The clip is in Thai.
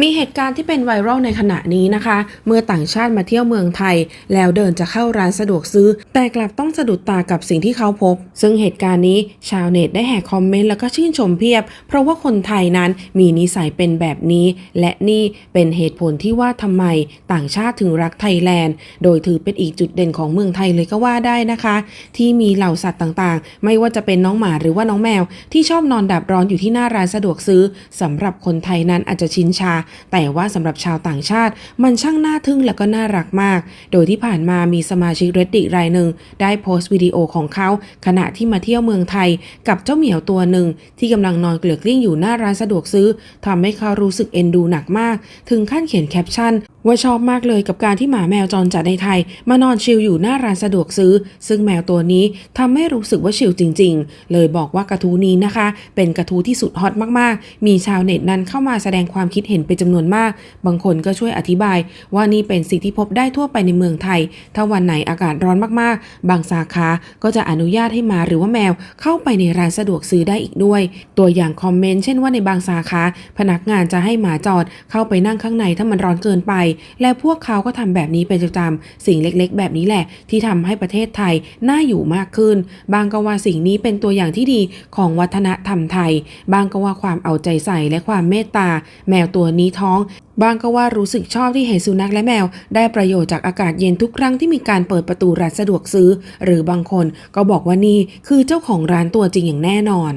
มีเหตุการณ์ที่เป็นไวรัลในขณะนี้นะคะ เมื่อต่างชาติมาเที่ยวเมืองไทย แล้วเดินจะเข้าร้านสะดวกซื้อ แต่กลับต้องสะดุดตากับสิ่งที่เขาพบ ซึ่งเหตุการณ์นี้ชาวเน็ตได้แห่คอมเมนต์แล้วก็ชื่นชมเพียบ เพราะว่าคนไทยนั้นมีนิสัยเป็นแบบนี้ และนี่เป็นเหตุผลที่ว่าทำไมต่างชาติถึงรักไทยแลนด์ โดยถือเป็นอีกจุดเด่นของเมืองไทยเลยก็ว่าได้นะคะ ที่มีเหล่าสัตว์ต่างๆ ไม่ว่าจะเป็นน้องหมาหรือว่าน้องแมว ที่ชอบนอนดับร้อนอยู่ที่หน้าร้านสะดวกซื้อสำหรับคนไทยนั้นอาจจะชินชาแต่ว่าสำหรับชาวต่างชาติมันช่างน่าทึ่งและก็น่ารักมาก โดยที่ผ่านมามีสมาชิก Reddit รายหนึ่งได้โพสต์วิดีโอของเขา ขณะที่มาเที่ยวเมืองไทย กับเจ้าเหมียวตัวหนึ่ง ที่กำลังนอนเกลือกลิ้งอยู่หน้าร้านสะดวกซื้อทำให้เขารู้สึกเอ็นดูหนักมาก ถึงขั้นเขียนแคปชั่น ว่าชอบมากเลยกับการที่หมาแมวจรจัดในไทย มานอนชิลอยู่หน้าร้านสะดวกซื้อ ซึ่งแมวตัวนี้ทำให้รู้สึกว่าชิลจริง ๆ เลยบอกว่ากระทู้นี้นะคะ เป็นกระทู้ที่สุดฮอตมากๆ มีชาวเน็ตนั้นเข้ามาแสดงความคิดเห็นเป็นจำนวนมาก บางคนก็ช่วยอธิบาย ว่านี่เป็นสิ่งที่พบได้ทั่วไปในเมืองไทย ถ้าวันไหนอากาศร้อนมากๆ บางสาขาก็จะอนุญาตให้หมาหรือว่าแมวเข้าไปในร้านสะดวกซื้อได้อีกด้วย ตัวอย่างคอมเมนต์เช่นว่าในบางสาขาพนักงานจะให้หมาจอดเข้าไปนั่งข้างในถ้ามันร้อนเกินไปและพวกเขาก็ทำแบบนี้เป็นประจำสิ่งเล็กๆ แบบนี้แหละ ที่ทำให้ประเทศไทยน่าอยู่มากขึ้น บางก็ว่าสิ่งนี้เป็นตัวอย่างที่ดีของวัฒนธรรมไทย บางก็ว่าความเอาใจใส่และความเมตตา แมวตัวนี้ท้องบางก็ว่ารู้สึกชอบที่เห็นสุนัขและแมว ได้ประโยชน์จากอากาศเย็นทุกครั้งที่มีการเปิดประตูร้านสะดวกซื้อ หรือบางคนก็บอกว่านี่คือเจ้าของร้านตัวจริงอย่างแน่นอน